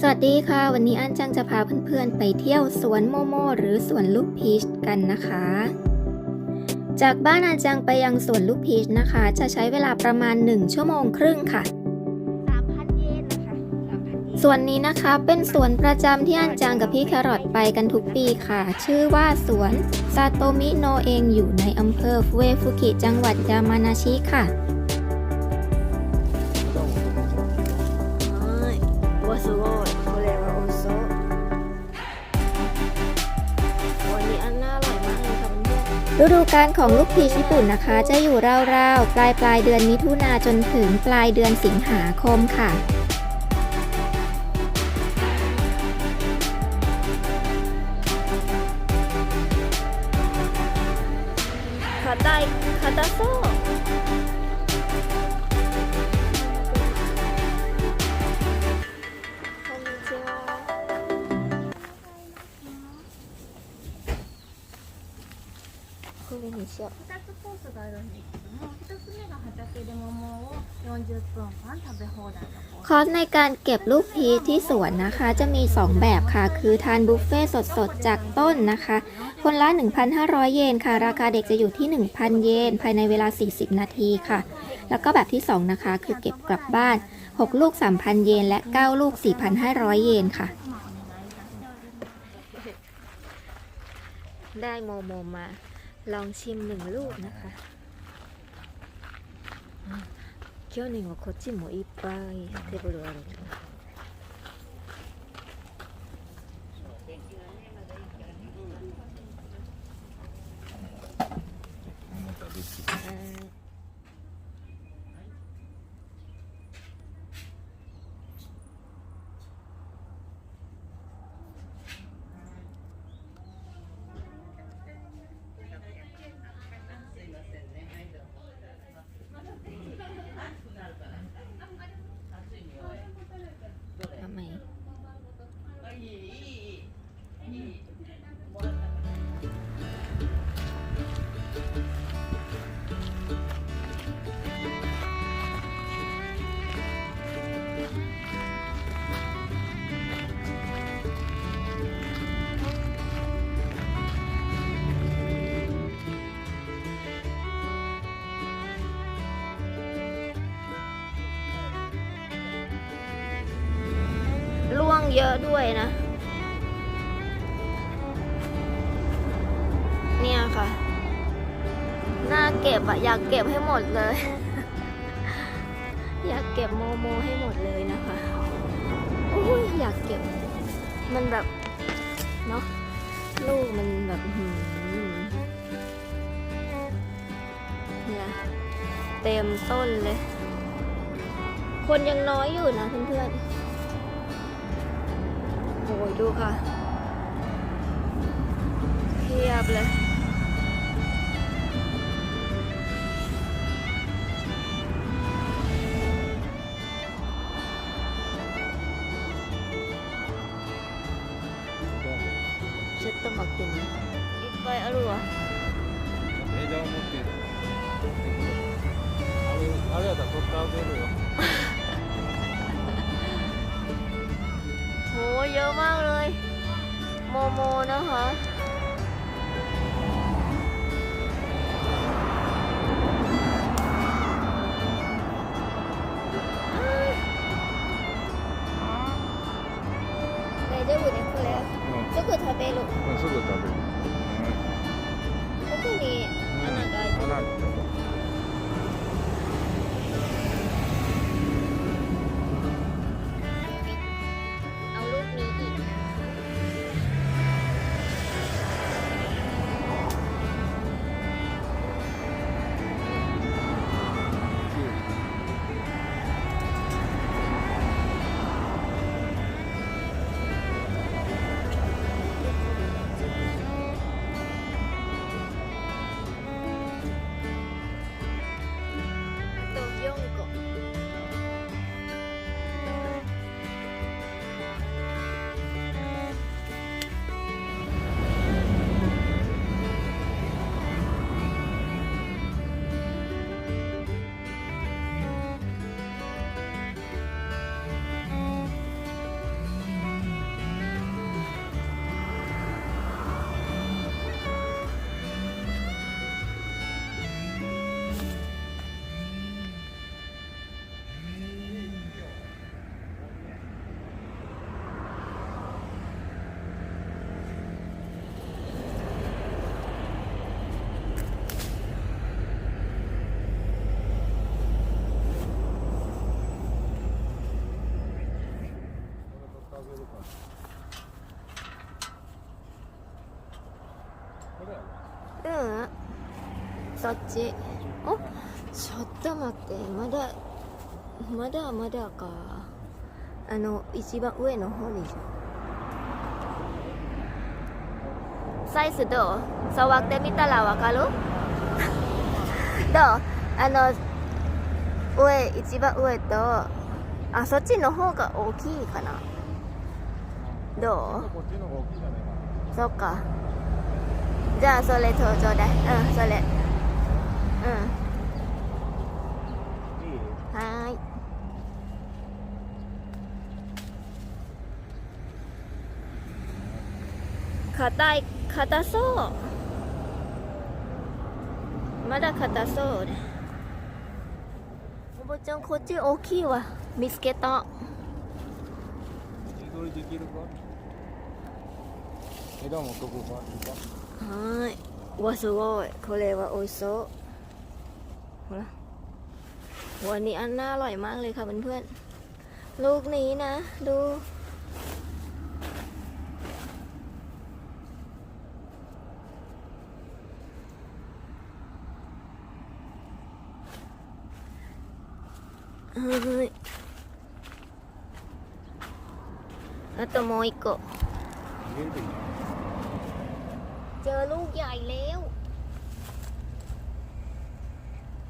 สวัสดีค่ะ วันนี้อันจังจะพาเพื่อนๆ ไปเที่ยวสวนโมโมหรือสวนลูกพีชกันนะคะ จากบ้านอันจังไปยังสวนลูกพีชนะคะ จะใช้เวลาประมาณ 1 ชั่วโมงครึ่งค่ะ3,000เยนนะคะ3,000เยนส่วนนี้นะคะเป็นสวนประจำที่อันจังกับพี่แครอทไปกันทุกปีค่ะ ชื่อว่าสวนซาโตมิโนเองอยู่ในอำเภอฟุเอฟุกิจังหวัดยามานาชิค่ะ ฤดูกาลของลูกพีชญี่ปุ่นนะคะ จะอยู่ราวๆ ปลายปลายๆเดือนมิถุนาจนถึงปลายเดือนสิงหาคมค่ะ ๆ硬い、硬そう。 にしよう。 2つコースがあるんですけども1つ目が畑で桃を40分間食べ放題のコース คอร์สในการเก็บลูกพีชที่สวนนะคะ จะมี 2 แบบค่ะ คือทานบุฟเฟ่ต์สดๆ จากต้นนะคะ คนละ 1,500 เยนค่ะ ราคาเด็กจะอยู่ที่ 1,000 เยน ภายในเวลา 40 นาทีค่ะ แล้วก็แบบที่ 2 นะคะ คือเก็บกลับบ้าน 6 ลูก 3,000 เยน และ 9 ลูก 4,500 เยนค่ะ ได้โมโมมา ลองชิมหนึ่งลูกนะคะ去年はこっちもいっぱいテーブルある เยอะด้วยนะ เนี่ยค่ะ น่าเก็บอะอยากเก็บให้หมดเลย อยากเก็บโมโมให้หมดเลยนะคะอุ้ยอยากเก็บ มันแบบ เนาะลูกมันแบบเนี่ยเต็มต้นเลย คนยังน้อยอยู่นะเพื่อนๆ ดูค่ะเพียบเลย ちょっと待ってね。いっぱいあるわ。枝を持ってあれあれやったら取ってあげるよ เยอะมากเลย โมโมนะคะ そっちおちょっと待って。まだまだまだか。あの一番上の方でしょサイズどう？触ってみたらわかる？どう？あの上一番上とあそっちの方が大きいかな。どう？そっか。じゃあそれとちょうだ。いうんそれうん。はーい。硬い硬そう。まだ硬そうねおばちゃんこっち大きいわ。見つけた。自撮りできるか？枝持っとこうか。いいかはーい。うわ、すごい。これは美味しそう ほらวันนี้อันน่าอร่อยมากเลยค่ะเพื่อนๆ ลูกนี้นะ ดู เฮ้ยあともう一個。入れるといいな เจอลูกใหญ่แล้ว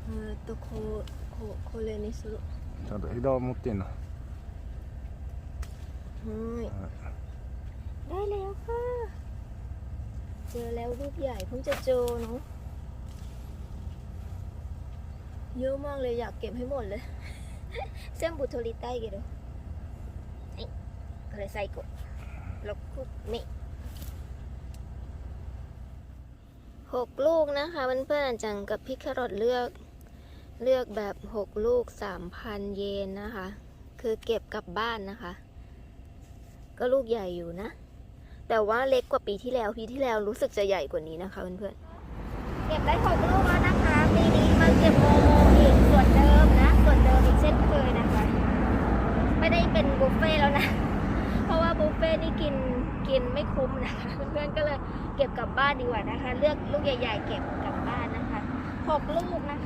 えーっとこうこうこれにするちゃんと枝を持ってんなはーいได้แล้วค่ะ เจอแล้วลูกใหญ่เพิ่งจะเจอเนาะเยอะมากเลยอยากเก็บให้หมดเลย 全部取りたいけどはいこれ最後6目หกลูกนะคะเพื่อนๆจังกับพี่แครอทเลือก เลือกแบบหกลูกสามพันเยนนะคะ คือเก็บกลับบ้านนะคะ ก็ลูกใหญ่อยู่นะ แต่ว่าเล็กกว่าปีที่แล้ว ปีที่แล้วรู้สึกจะใหญ่กว่านี้นะคะเพื่อนๆ เก็บได้หกลูกแล้วนะคะปีนี้มาเก็บโมโมอีกส่วนเดิมนะ ส่วนเดิมอีกเช่นเคยนะคะ ไม่ได้เป็นบุฟเฟ่แล้วนะ เพราะว่าบุฟเฟ่นี่กินกินไม่คุ้มนะคะ เพื่อนๆ ก็เลยเก็บกลับบ้านดีกว่านะคะ เลือกลูกใหญ่ ๆ เก็บกลับบ้านนะคะหกลูกนะ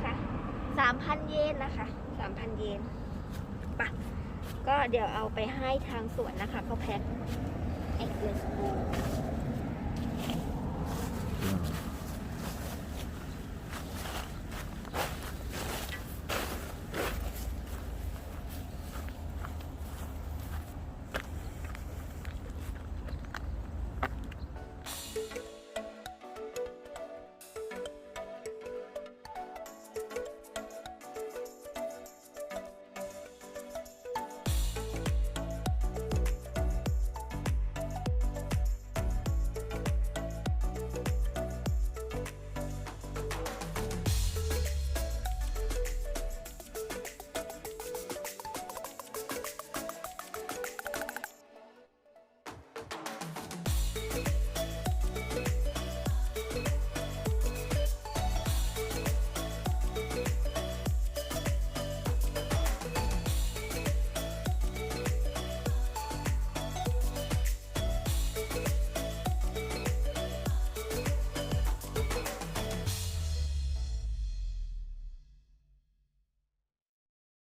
คะ สามพันเยนนะคะสามพันเยนไปะก็เดี๋ยวเอาไปให้ทางสวนนะคะเขาแพ็คไอเกเลสโ